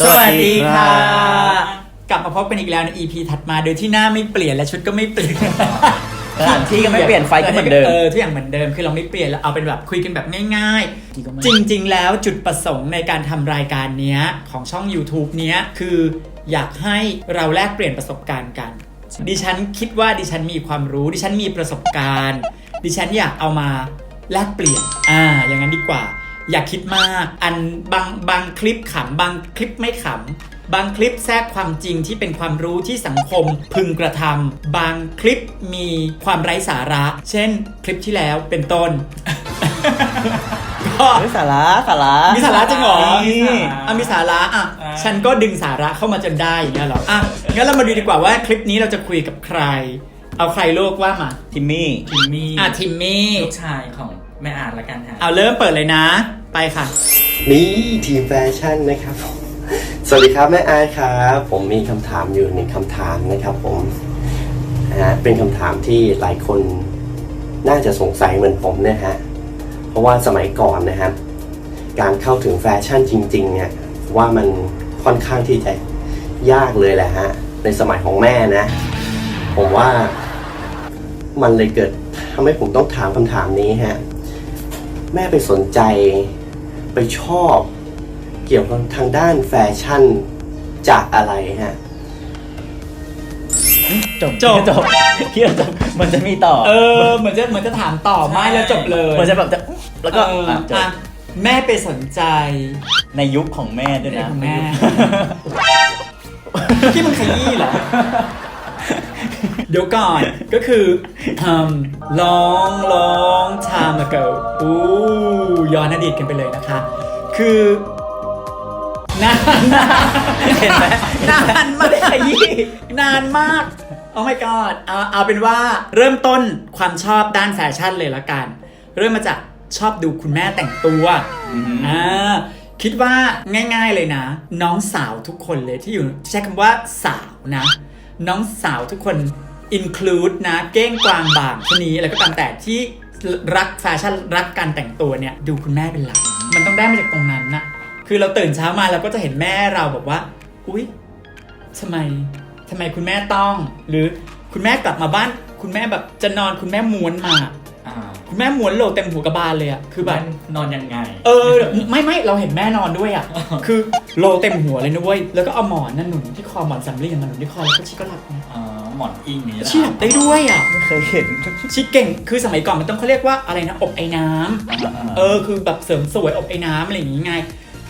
สวัสดีค่ะครับกลับมาพบกันอีกแล้วใน EP ถัดมาโดยที่หน้าไม่เปลี่ยนและชุดก็ไม่เปลี่ยนสถานที่ก็ไม่เปลี่ยนไฟก็เหมือนเดิมเออทุกอย่างเหมือนเดิมคือเราไม่เปลี่ยนแล้วเอาเป็นแบบคุยกันแบบง่ายๆ จริง ๆ แล้วจุดประสงค์ในการทำรายการเนี้ยของช่อง YouTube เนี้ยคืออยากให้เราแลกเปลี่ยนประสบการณ์กัน ดิฉันคิดว่าดิฉันมีความรู้ ดิฉันมีประสบการณ์ ดิฉันอยากเอามาแลกเปลี่ยนอ่าอย่างนั้นดีกว่า อย่าคิดมาก อันบางบางคลิปขำบางคลิปไม่ขำ บางคลิปแทรกความจริงที่เป็นความรู้ที่สังคมพึงกระทำบางคลิปมีความไร้สาระ เช่น คลิปที่แล้วเป็นต้นก็เฮ้ยสาระสาระมีสาระจริงเหรอนี่อะมีสาระอะอ่าฉันก็ดึงสาระเข้ามาจนได้อย่างเงี้ยเหรออะงั้นเรามาดูดีกว่าว่าคลิปนี้เราจะคุยกับใคร เอาใครโลกว่ามาทิมมี่ทิมมี่อะทิมมี่ลูกชายของแม่อาจละกันฮะเอาเริ่มเปิดเลยนะ ไปค่ะ นี่ทีมแฟชั่นนะครับสวัสดีครับแม่อาร์ตครับผมมีคำถามอยู่หนึ่งคำถามนะครับผมนะฮะเป็นคำถามที่หลายคนน่าจะสงสัยเหมือนผมนะฮะเพราะว่าสมัยก่อนนะครับ การเข้าถึงแฟชั่นจริงๆเนี่ยว่ามันค่อนข้างที่จะยากเลยแหละฮะในสมัยของแม่นะ ผมว่ามันเลยเกิดทำให้ผมต้องถามคำถามนี้ฮะแม่ไปสนใจ ไปชอบเกี่ยวกับทางด้านแฟชั่นจากอะไรฮะ จบจบ จบที่เราจบมันจะมีต่อเออเหมือนจะเหมือนจะถามต่อไม่แล้วจบเลยมันจะแบบจะแล้วก็เอออะจบอะแม่ไปสนใจในยุคของแม่ด้วยนะของแม่ ที่มึงขยี้เหรอ เดี๋ยวก่อนก็คือ um, long long time ago อู้ย้อนอดีตกันไปเลยนะคะ คือนานนานเห็นไหมนานมากขยี้นานมาก โอ้ my god เอาเอาเป็นว่าเริ่มต้นความชอบด้านแฟชั่นเลยละกัน เริ่มมาจากชอบดูคุณแม่แต่งตัวอือหืออ่าคิดว่าง่าย ๆเลยนะ น้องสาวทุกคนเลยที่อยู่ใช้คำว่าสาวนะ น้องสาวทุกคน include นะ เก้งกวางบางชนีอะไรก็ตามแต่ที่รักแฟชั่นรักการแต่งตัวเนี่ย ดูคุณแม่เป็นหลัก มันต้องได้มาจากตรงนั้นนะคือเราตื่นเช้ามาเราก็จะเห็นแม่เราแบบว่า อุ๊ยทำไมทำไมคุณแม่ต้อง หรือคุณแม่กลับมาบ้าน คุณแม่แบบจะนอนคุณแม่ม้วนมา คุณแม่ม้วนโหลเต็มหัวกระบาลเลยอะคือแบบ นอนยังไง เออ ไม่ไม่เราเห็นแม่นอนด้วยอะ คือโลเต็มหัวเลยนะเว้ย แล้วก็เอาหมอนนั่นหนุนที่คอหมอนสำลีมาหนุนที่คอแล้วก็ชิก็หลับนะอ๋อหมอนอิงนี้ชิหลับได้ด้วยอะ ไม่เคยเห็น ชิเก่ง คือสมัยก่อนมันต้องเขาเรียกว่าอะไรนะ อบไอ้น้ำเออ คือแบบเสริมสวยอบไอ้น้ำอะไรอย่างงี้ไง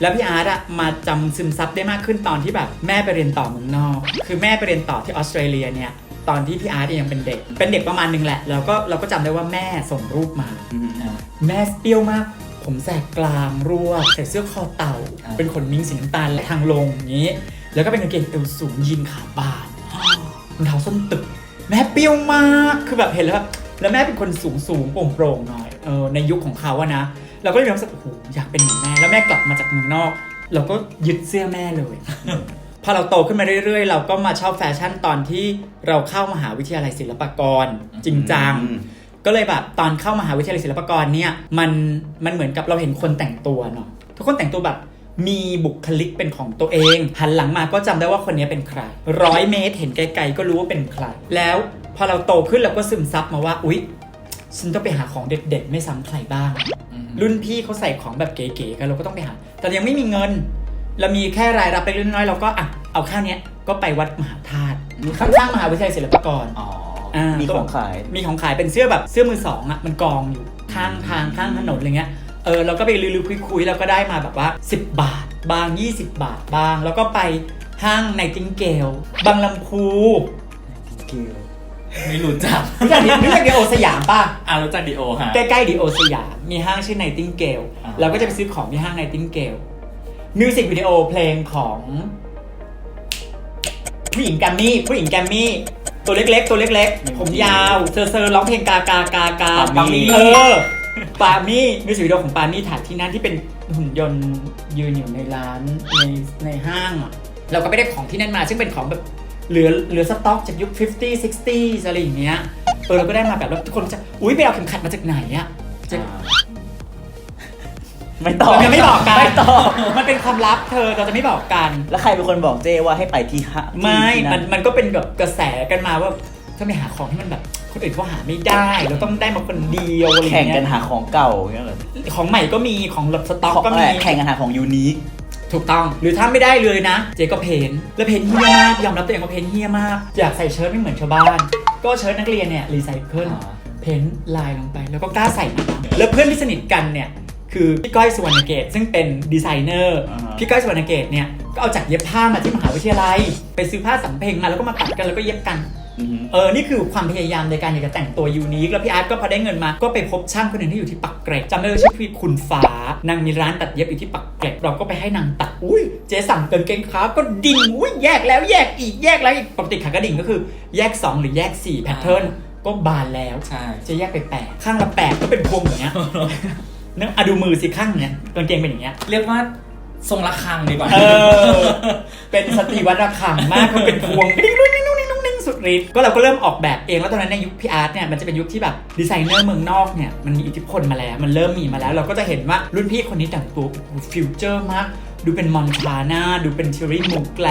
แล้วพี่อาร์ตอะมาจำซึมซับได้มากขึ้นตอนที่แบบแม่ไปเรียนต่อเมืองนอก คือแม่ไปเรียนต่อที่ออสเตรเลียเนี่ย ตอนที่พี่อาร์ตยังเป็นเด็ก เป็นเด็กประมาณนึงแหละ แล้วก็เราก็จำได้ว่าแม่ส่งรูปมาอ่าแม่เปรี้ยวมาก ผมแสกกลางรั่วใส่เสื้อคอเต่า อ่า เป็นขนมิ้งสีน้ำตาลและทางลงอย่างนี้ แล้วก็เป็นกางเกงเอวสูงยีนขาบานรองเท้าส้นตึก แม่เปรี้ยวมากคือแบบเห็นแล้วแบบแล้วแม่เป็นคนสูงสูงโปร่งโปร่งๆหน่อยเออในยุคของเขาอะนะ เราก็เลยรู้สึกโอ้โหอยากเป็นเหมือนแม่ แล้วแม่กลับมาจากเมืองนอก เราก็ยึดเสื้อแม่เลย พอเราโตขึ้นมาเรื่อยๆ เราก็มาชอบแฟชั่นตอนที่เราเข้ามหาวิทยาลัยศิลปากรจริงจังอืมก็เลยแบบตอนเข้ามหาวิทยาลัยศิลปากรเนี่ยมันมันเหมือนกับเราเห็นคนแต่งตัวเนาะทุกคนแต่งตัวแบบมีบุคลิกเป็นของตัวเอง หันหลังมาก็จำได้ว่าคนนี้เป็นใครร้อยเมตรเห็นไกลๆก็รู้ว่าเป็นใคร แล้วพอเราโตขึ้นเราก็ซึมซับมาว่าอุ๊ยฉันต้องไปหาของเด็ดๆ ไม่ซ้ำใครบ้างอืมรุ่นพี่เขาใส่ของแบบเก๋ๆกันเราก็ต้องไปหา แต่ยังไม่มีเงิน เรามีแค่รายรับเล็กๆน้อยๆเราก็อะเอาข้าวเนี้ยก็ไปวัดมหาธาตุข้างๆมหาวิทยาลัยศิลปากรอ๋ออ่ามีของขาย มีของขายเป็นเสื้อแบบเสื้อมือสองอะมันกองอยู่ข้างทางข้างถนนอะไรเงี้ยเออเราก็ไปลือๆคุยๆแล้วก็ได้มาแบบว่า 10 บาท บาง 20 บาทบาง แล้วก็ไปห้างในติงเกลบางลำพูไม่รู้จักรู้จักดิรู้จักดีโอสยามป่ะ อ่ารู้จักดีโอฮะ ใกล้ๆดีโอสยามมีห้างชื่อไนติงเกลอ่า เราก็จะไปซื้อของที่ห้างไนติงเกล มิวสิกวิดีโอเพลงของผู้หญิงแกรมมี่ผู้หญิงแกรมมี่ตัวเล็กๆ ตัวเล็กๆ ผมยาวเซอร์เซอร์ร้องเพลงกากากากาปามี่เออปามี่มิวสิกวิดีโอของปามี่ถ่ายที่นั่นที่เป็นหุ่นยนต์ยืนอยู่ในร้านในในห้างอะเราก็ไปได้ของที่นั่นมา ซึ่งเป็นของแบบเหลือเหลือสต็อกจากยุค 50 60 อะไรอย่างเงี้ยเออเราก็ได้มาแบบแล้วทุกคนจะ อุ้ยไปเอาเข็มขัดมาจากไหนอะจะ ไม่ตอบเรายังไม่บอกกันไม่ตอบมันเป็นความลับเธอเราจะไม่บอกกันแล้วใครเป็นคนบอกเจ้ว่าให้ไปที่ฮะที่ไม่ที่มันมันก็เป็นแบบกระแสกันมาว่าถ้าไม่หาของที่มันแบบคนอื่นเขาหาไม่ได้เราต้องได้มาคนเดียวอะไรแข่งเงี้กันยหาของเก่าอย่างเงี้ยเหรอของใหม่ก็มีของแบบสต็อกของก็อะไรมีแข่งกันหาของยูนิคถูกต้องหรือถ้าไม่ได้เลยนะ เจ๊ก็เพนแล้วเพนเฮี้ยมากยอมรับตัวเองว่าเพนเฮี้ยมากอยากใส่เชิ้ตไม่เหมือนชาวบ้าน ก็เชิ้ตนักเรียนเนี่ยรีไซเคิลอ่าเพ้นท์ลายลงไป แล้วก็กล้าใส่มาแล้วเพื่อนที่สนิทกันเนี่ย คือพี่ก้อยสุวรรณเกตซึ่งเป็นดีไซเนอร์ อ่าฮะ พี่ก้อยสุวรรณเกตเนี่ยก็เอาจากเย็บผ้ามาที่มหาวิทยาลัย ไปซื้อผ้าสำเพ็งมาแล้วก็มาตัดกันแล้วก็เย็บกัน อือฮึเออ นี่คือความพยายามในการอยากจะแต่งตัวยูนิค แล้วพี่อาร์ตก็พอได้เงินมา ก็ไปพบช่างคนหนึ่งที่อยู่ที่ปักเกร็ดจำได้ว่าชื่อพี่คุณฟ้า นางมีร้านตัดเย็บอยู่ที่ปักเกร็ด เราก็ไปให้นางตัด อุ้ย เจ๊สั่งเกินเกงขาก็ดิ่ง อุ้ย แยกแล้วแยกอีก แยกแล้วอีก ปกติขากระดิ่งก็คือแยก 2 หรือแยก4แพทเทิร์น ก็บานแล้ว ใช่ จะแยกไปแปดข้างละแปดก็เป็นพวงอย่างเงี้ย เนื้อะดูมือสิข้างเนี้ยกางเกงเป็นอย่างเงี้ย เรียกว่าทรงระฆังดีกว่า เออ เป็นสตรีวัดระฆังมากคือเป็นพวงดิ้งดิ้งดิ้งดิ้งดิ้งดิ้งสุดฤทธิ์ก็เราก็เริ่มออกแบบเองแล้วตอนนั้นในยุคพี่อาร์ตเนี่ยมันจะเป็นยุคที่แบบดีไซเนอร์เมืองนอกเนี่ยมันมีอิทธิพลมาแล้ว มันเริ่มมีมาแล้ว เราก็จะเห็นว่ารุ่นพี่คนนี้แต่งตัวฟิวเจอร์มาก ดูเป็นมอนทาน่าดูเป็นเทอรี่มูแกล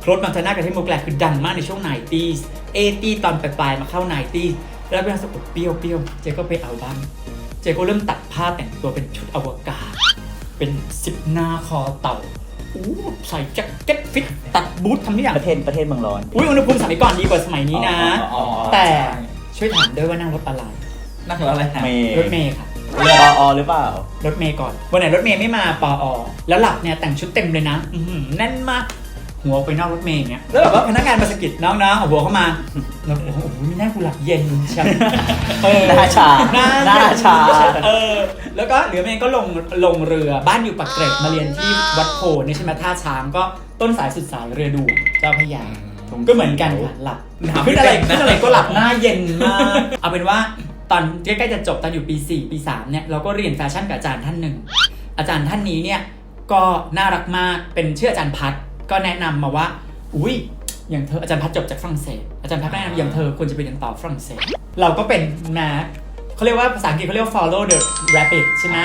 โคลดมอนทาน่ากับเทอรี่มูแกลคือดังมากในช่วงไนตี้เอตีตอนปลายๆมาเข้าไนตี้แล้วเป็นสกุลเปรี้ยวเปรี้ยวๆเจ๊ก็ไปเอาบ้าง เจ๊ก็เริ่มตัดผ้าแต่งตัวเป็นชุดอวกาศ เป็นสิบหน้าคอเต่าอู้ใส่แจ็คเก็ตฟิตตัดบูททำทุกอย่าง ประเทศประเทศเมืองร้อน อุ้ยอุณหภูมิสมัยก่อนดีกว่าสมัยนี้นะ อ๋อแต่ใช่ช่วยถามด้วยว่านั่งรถอะไรนั่นคืออะไรฮะเมย์รถเมย์ค่ะ ปออหรือเปล่า รถเมย์ก่อน วันไหนรถเมย์ไม่มาปออแล้วหลับเนี่ยแต่งชุดเต็มเลยนะ อื้อหือแน่นมาก หัวออกไปนอกรถเมย์อย่างเงี้ยแล้วแบบว่าพนักงานมาสะกิดน้องๆเอาหัวเข้ามาแล้วโอ้โหมีหน้ากูหลับเย็นใช่ไหมเออหน้าชาหน้าหน้าชาเออแล้วก็เหลือเมย์ก็ลงลงเรือบ้านอยู่ปักเกร็ดมาเรียนที่วัดโพธิ์นี่ใช่ไหมท่าช้างก็ต้นสายสุดสายเรือด่วนเจ้าพระยาก็เหมือนกันค่ะหลับหนาวขึ้นอะไรไม่เป็นนะขึ้นอะไรก็หลับหน้าเย็นมากเอาเป็นว่าตอนใกล้ๆจะจบตอนอยู่ปี 4 ปี3เนี่ยเราก็เรียนแฟชั่นกับอาจารย์ท่านหนึ่งอาจารย์ท่านนี้เนี่ยก็น่ารักมากเป็นชื่ออาจารย์พัด ก็แนะนำมาว่า อุ้ยอย่างเธออาจารย์พัดจบจากฝรั่งเศส อาจารย์พัดแนะนำอย่างเธอควรจะไปเรียนต่อฝรั่งเศส เราก็เป็นนะเขาเรียกว่าภาษาอังกฤษเขาเรียกว่า follow the rabbit ใช่ไหม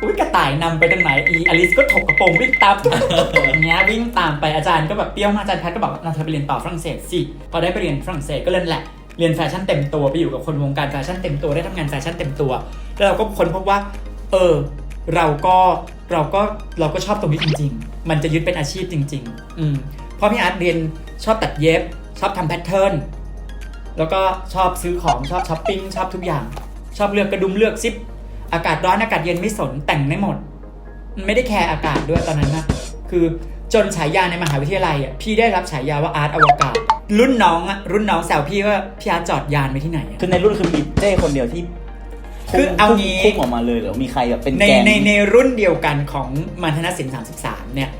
อุ้ยกระต่ายนำไปตรงไหนอีอลิสก็ถกกระโปรงวิ่งตามตุ๊กตุ๊กตุ๊กอย่างเงี้ยวิ่งตามไปอาจารย์ก็แบบเปรี้ยวมากอาจารย์พัดก็บอกว่าเราเธอไปเรียนต่อฝรั่งเศสสิพอได้ไปเรียนฝรั่งเศสก็เล่นแหละเรียนแฟชั่นเต็มตัวไปอยู่กับคนวงการแฟชั่นเต็มตัวได้ทำงานแฟชั่นเต็มตัว แล้วเราก็ค้นพบว่า เออ เราก็เราก็เราก็ชอบตรงนี้จริง ๆ มันจะยึดเป็นอาชีพจริง ๆ อืมเพราะพี่อาร์ตเรียนชอบตัดเย็บ ชอบทำแพทเทิร์นแล้วก็ชอบซื้อของชอบช้อปปิ้งชอบทุกอย่าง ชอบเลือกกระดุมเลือกซิป อากาศร้อนอากาศเย็นไม่สนแต่งได้หมดมันไม่ได้แคร์อากาศด้วยตอนนั้นนะคือจนฉายาในมหาวิทยาลัยอะพี่ได้รับฉายาว่าอาร์ตอวกาศ รุ่นน้องอะรุ่นน้องแซวพี่ว่าพี่อาร์ตจอดยานไปที่ไหนอะคือในรุ่นคือมีเจ้คนเดียวที่ คือเอางี้พุ่งออกมาเลยเหรอมีใครแบบเป็นในแกนในในรุ่นเดียวกันของมันธนศิลป์33เนี่ย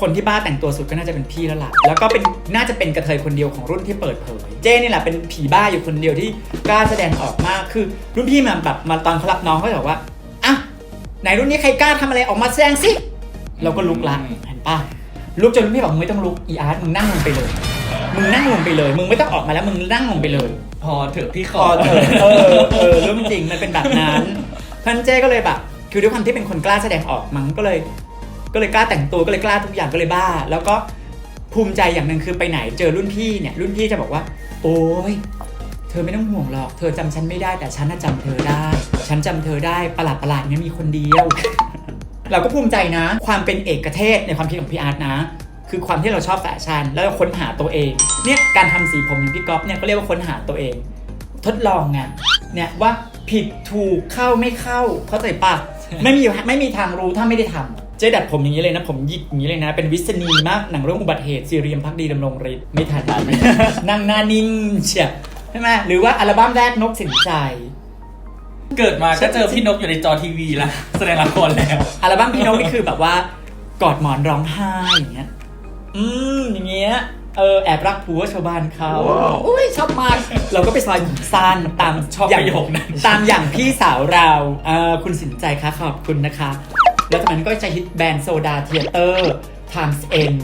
คนที่บ้าแต่งตัวสุดก็น่าจะเป็นพี่แล้วล่ะ แล้วก็เป็นน่าจะเป็นกระเทยคนเดียวของรุ่นที่เปิดเผย เจ้นี่แหละเป็นผีบ้าอยู่คนเดียวที่กล้าแสดงออกมากคือ รุ่นพี่มาแบบมาตอนเขารับน้องเขาจะบอกว่าอะไหนรุ่นนี้ใครกล้าทำอะไรออกมาแสดงสิเราก็ลุกละเห็นปะลุกจนรุ่นพี่บอกมึงไม่ต้องลุกอีอาร์ตมึงนั่งลงไปเลย มึงนั่งลงไปเลย มึงไม่ต้องออกมาแล้วมึงนั่งลงไปเลย พอเถอะพี่ขพออเถอะเออเออเรื่องจริงมันเป็นแบบนั้นพันเจ้ก็เลยแบบคือด้วยความที่เป็นคนกล้าแสดงออกมั้งก็เลย ก็เลยกล้าแต่งตัวก็เลยกล้าทุกอย่างก็เลยบ้า แล้วก็ภูมิใจอย่างหนึ่งคือไปไหนเจอรุ่นพี่เนี่ยรุ่นพี่จะบอกว่า โอ้ยเธอไม่ต้องห่วงหรอก เธอจำฉันไม่ได้แต่ฉันน่ะจำเธอได้ ฉันจำเธอได้ประหลาดประหลาดๆเนี่ยมีคนเดียว เราก็ภูมิใจนะ ความเป็นเอกเทศในความคิดของพี่อาร์ตนะ คือความที่เราชอบแฟชั่นแล้วเราค้นหาตัวเองเนี่ยการทำสีผมอย่างพี่ก๊อฟเนี่ยก็เรียกว่าค้นหาตัวเอง ทดลองไงเนี่ยว่าผิดถูกเข้าไม่เข้าเข้าใจปะไม่มีไม่มีทางรู้ถ้าไม่ได้ทำเจ๊ดัดผมอย่างนี้เลยนะ ผมหยิกอย่างนี้เลยนะ เป็นวิษณีมากหนังเรื่องอุบัติเหตุซีเรียมพักดีดำรงฤทธิ์ไม่ทันนั่งหน้านิ่งเชียใช่ไหมหรือว่าอัลบั้มแรกนกสินใจ เกิดมาก็เจอพี่นกอยู่ในจอทีวีแล้วแสดงละครแล้วอัลบั้มพี่นกนี่คือแบบว่ากอดหมอนร้องไห้อย่างเงี้ย อืมอย่างเงี้ยเออแอบรักผัวชาวบ้านเขาอุ้ยชอบมากเราก็ไปซอยผมสั้นตามชอบอย่างประโยคนั้นตามอย่างพี่สาวเราเออคุณสินใจคะขอบคุณนะคะ แล้วจากนั้นก็จะฮิตแบรนด์โซดาเทเตอร์ Times N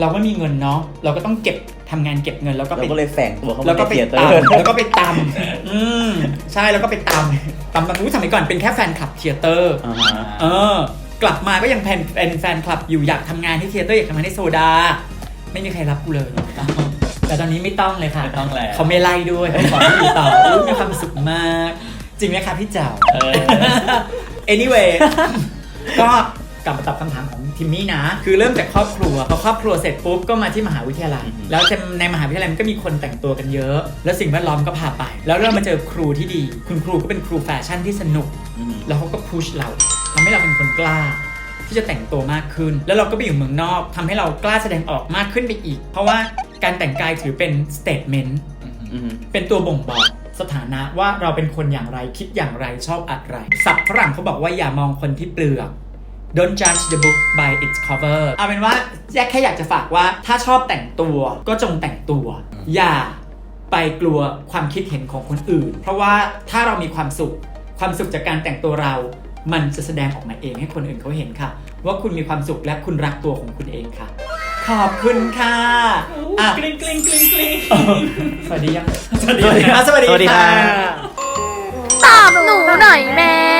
เราไม่มีเงินเนาะเราก็ต้องเก็บทำงานเก็บเงินแล้วก็เราไปก็เลยแฝงตัวเข้าแล้วมาก็ในไปเทียเตอตร์ำแล้วก็ไปตำอืมใช่แล้วก็ไปตำตำตำรู้สมัยก่อนเป็นแค่แฟนคลับเทเตอร์อ่าฮะเออ กลับมาก็ยังเป็นเป็นแฟนคลับอยู่อยากทำงานที่เทเตอร์อยากทำงานที่โซดา ไม่มีใครรับกูเลย แต่ตอนนี้ไม่ต้องเลยค่ะไม่ต้องแล้วเขาไม่ไล่ด้วยเขาขอให้อยู่ต่ออุ๊ยมีความสุขมาก จริงไหมคะพี่เจ้า เออ anyway ก็กลับมาตอบคำถามของทิมมี่นะ คือเริ่มจากครอบครัวพอครอบครัวเสร็จปุ๊บก็มาที่มหาวิทยาลัยแล้วจะในมหาวิทยาลัยมันก็มีคนแต่งตัวกันเยอะ แล้วสิ่งแวดล้อมก็พาไป แล้วเรามาเจอครูที่ดี คุณครูก็เป็นครูแฟชั่นที่สนุก อืม แล้วเขาก็พุชเราทำ ให้เราเป็นคนกล้า ที่จะแต่งตัวมากขึ้น แล้วเราก็ไปอยู่เมืองนอกทำให้เรากล้าแสดงออกมากขึ้นไปอีก เพราะว่าการแต่งกายถือเป็นสเต t เมนต์อืมเป็นตัวบ่งบอกสถานะว่าเราเป็นคนอย่างไรคิดอย่างไรชอบอะไรศัพท์ฝรั่งเขาบอกว่าอย่ามองคนที่เปลือก Don't judge the book by its cover เอาเป็นว่าแยกแค่อยากจะฝากว่าถ้าชอบแต่งตัวก็จงแต่งตัว อย่าไปกลัวความคิดเห็นของคนอื่น เพราะว่าถ้าเรามีความสุข ความสุขจากการแต่งตัวเรา มันจะแสดงออกมาเองให้คนอื่นเขาเห็นค่ะ ว่าคุณมีความสุขและคุณรักตัวของคุณเองค่ะ ขอบคุณค่ะอะกลิ้งกลิ้งกลิ้งกลิ้งสวัสดียังสวัสดีอะ สวัสดีสวัสดีค่ะค่ะ ตอบหนูหน่อยแม่